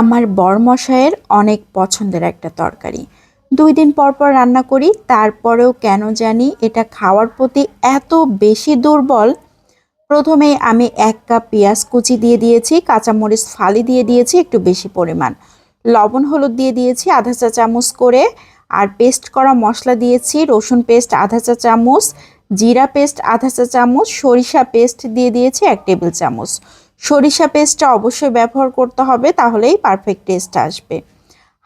আমার বরমশাইয়ের অনেক পছন্দের একটা তরকারি। দুই দিন পর পর রান্না করি, তারপরেও কেন জানি এটা খাওয়ার প্রতি এত বেশি দুর্বল। প্রথমে আমি এক কাপ পেঁয়াজ কুচি দিয়ে দিয়েছি, কাঁচামরিচ ফালি দিয়ে দিয়েছি, একটু বেশি পরিমাণ। লবণ হলুদ দিয়ে দিয়েছি, আধা চা চামচ করে, আর পেস্ট করা মশলা দিয়েছি, রসুন পেস্ট আধা চা চামচ, জিরা পেস্ট আধা চা চামচ, সরিষা পেস্ট দিয়ে দিয়েছি এক টেবিল চামচ। সরিষা পেস্টটা অবশ্যই ব্যবহার করতে হবে, তাহলেই পারফেক্ট টেস্ট আসবে।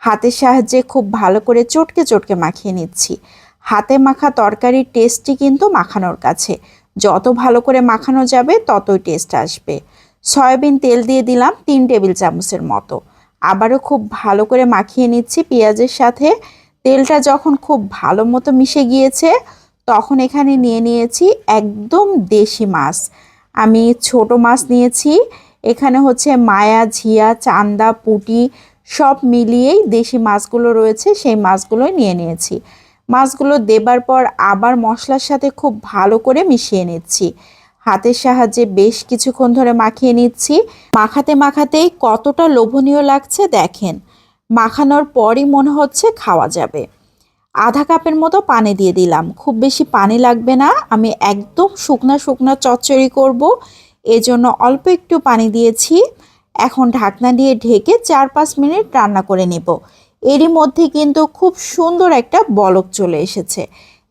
হাতের সাহায্যে খুব ভালো করে চটকে চটকে মাখিয়ে নিচ্ছি। হাতে মাখা তরকারির টেস্টই কিন্তু মাখানোর কাছে। যত ভালো করে মাখানো যাবে, ততই টেস্ট আসবে। সয়াবিন তেল দিয়ে দিলাম তিন টেবিল চামচের মতো। আবারও খুব ভালো করে মাখিয়ে নিচ্ছি পেঁয়াজের সাথে। তেলটা যখন খুব ভালো মতো মিশে গিয়েছে, তখন এখানে নিয়ে নিয়েছি একদম দেশি মাছ। আমি ছোট মাছ নিয়েছি। এখানে হচ্ছে মায়া, ঝিয়া, চান্দা, পুটি সব মিলিয়েই দেশি মাছগুলো রয়েছে, সেই মাছগুলোই নিয়ে নিয়েছি। মাছগুলো দেবার পর আবার মশলার সাথে খুব ভালো করে মিশিয়ে নিচ্ছি। হাতের সাহায্যে বেশ কিছুক্ষণ ধরে মাখিয়ে নিচ্ছি। মাখাতে মাখাতেই কতটা লোভনীয় লাগছে দেখেন। মাখানোর পরই মনে হচ্ছে খাওয়া যাবে। আধা কাপের মতো পানি দিয়ে দিলাম। খুব বেশি পানি লাগবে না। আমি একদম শুকনা শুকনা চচ্চড়ি করব। এজন্য অল্প একটু পানি দিয়েছি। এখন ঢাকনা দিয়ে ঢেকে চার পাঁচ মিনিট রান্না করে নেব। এরই মধ্যে কিন্তু খুব সুন্দর একটা বলক চলে এসেছে।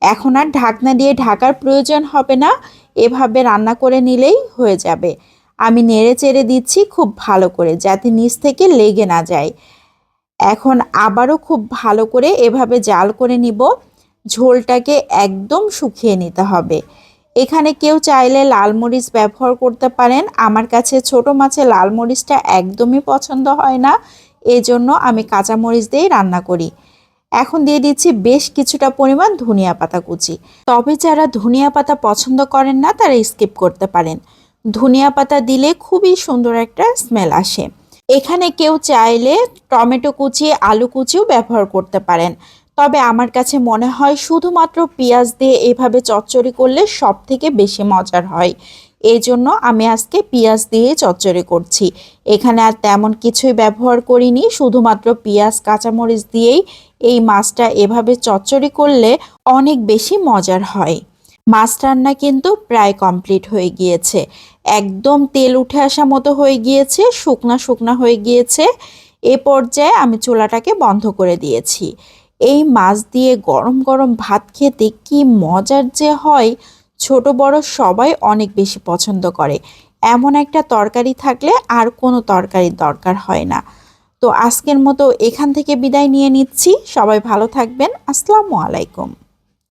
এখন আর ঢাকনা দিয়ে ঢাকার প্রয়োজন হবে না। এভাবে রান্না করে নিলেই হয়ে যাবে। আমি নেড়ে চেড়ে দিচ্ছি খুব ভালো করে, যাতে নিচ থেকে লেগে না যায়। এখন আবারও খুব ভালো করে এভাবে জাল করে নিব। ঝোলটাকে একদম শুকিয়ে নিতে হবে। এখানে কেউ চাইলে লাল মরিচ ব্যবহার করতে পারেন। আমার কাছে ছোট মাছে লাল মরিচটা একদমই পছন্দ হয় না। এজন্য আমি কাঁচা মরিচ দিয়েই রান্না করি। এখন দিয়ে দিচ্ছি বেশ কিছুটা পরিমাণ ধনিয়া পাতা কুচি। তবে যারা ধনিয়া পাতা পছন্দ করেন না, তারা স্কিপ করতে পারেন। ধনিয়া পাতা দিলে খুবই সুন্দর একটা স্মেল আসে। এখানে কেউ চাইলে টমেটো কুচি, আলু কুচিও ব্যবহার করতে পারেন। তবে আমার কাছে মনে হয় শুধুমাত্র পেঁয়াজ দিয়ে এভাবে চচ্চড়ি করলে সব থেকে বেশি মজার হয়। এই জন্য আমি আজকে পেঁয়াজ দিয়ে চচ্চড়ি করছি। এখানে আর তেমন কিছুই ব্যবহার করিনি, শুধুমাত্র পেঁয়াজ, কাঁচামরিচ দিয়েই এই মাছটা এভাবে চচ্চড়ি করলে অনেক বেশি মজার হয়। মাছ রান্না কিন্তু প্রায় কমপ্লিট হয়ে গিয়েছে। একদম তেল উঠে আসা মতো হয়ে গিয়েছে, শুকনা শুকনা হয়ে গিয়েছে। এ পর্যায়ে আমি চুলাটাকে বন্ধ করে দিয়েছি। এই মাছ দিয়ে গরম গরম ভাত খেতে কি মজার যে হয়, ছোট বড় সবাই অনেক বেশি পছন্দ করে। এমন একটা তরকারি থাকলে আর কোনো তরকারির দরকার হয় না। তো আজকের মতো এখান থেকে বিদায় নিয়ে নিচ্ছি। সবাই ভালো থাকবেন। আসসালামু আলাইকুম।